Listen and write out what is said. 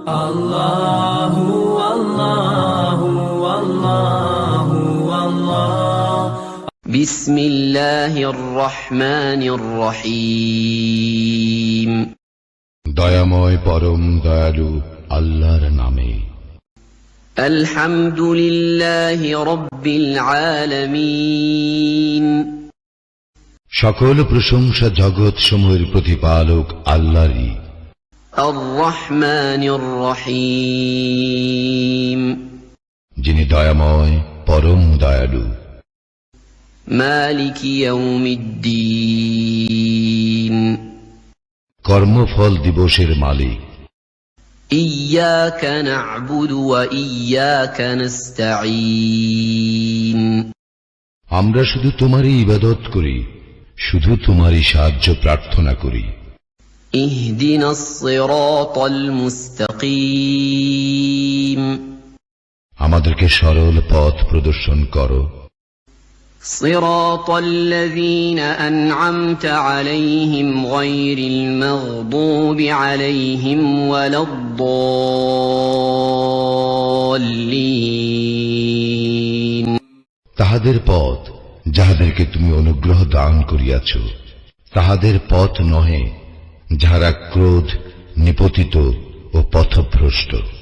Allahu Allahu Allahu Allah بسم الله الرحمن الرحيم দয়াময় পরম দয়ালু আল্লাহর নামে الحمد لله رب العالمين সকল প্রশংসা জগৎ সমূহের প্রতিপালক আল্লাহরই الرحمن الرحيم যিনি দয়াময় পরম দয়ালু مالك يوم الدين কর্মফল দিবসের মালিক إياك نعبد وإياك نستعين আমরা শুধু তোমারই ইবাদত করি শুধু তোমারই সাহায্য প্রার্থনা করি اهدنا الصراط المستقيم আমাদেরকে সরল পথ প্রদর্শন করো صراط الذين أنعمت عليهم غير المغضوب عليهم ولا الضالين তাহাদের পথ যাহাদেরকে তুমি অনুগ্রহ দান করিয়াছ তাহাদের পথ নহে যাহারা ক্রোধ নিপতিত ও পথভ্রষ্ট।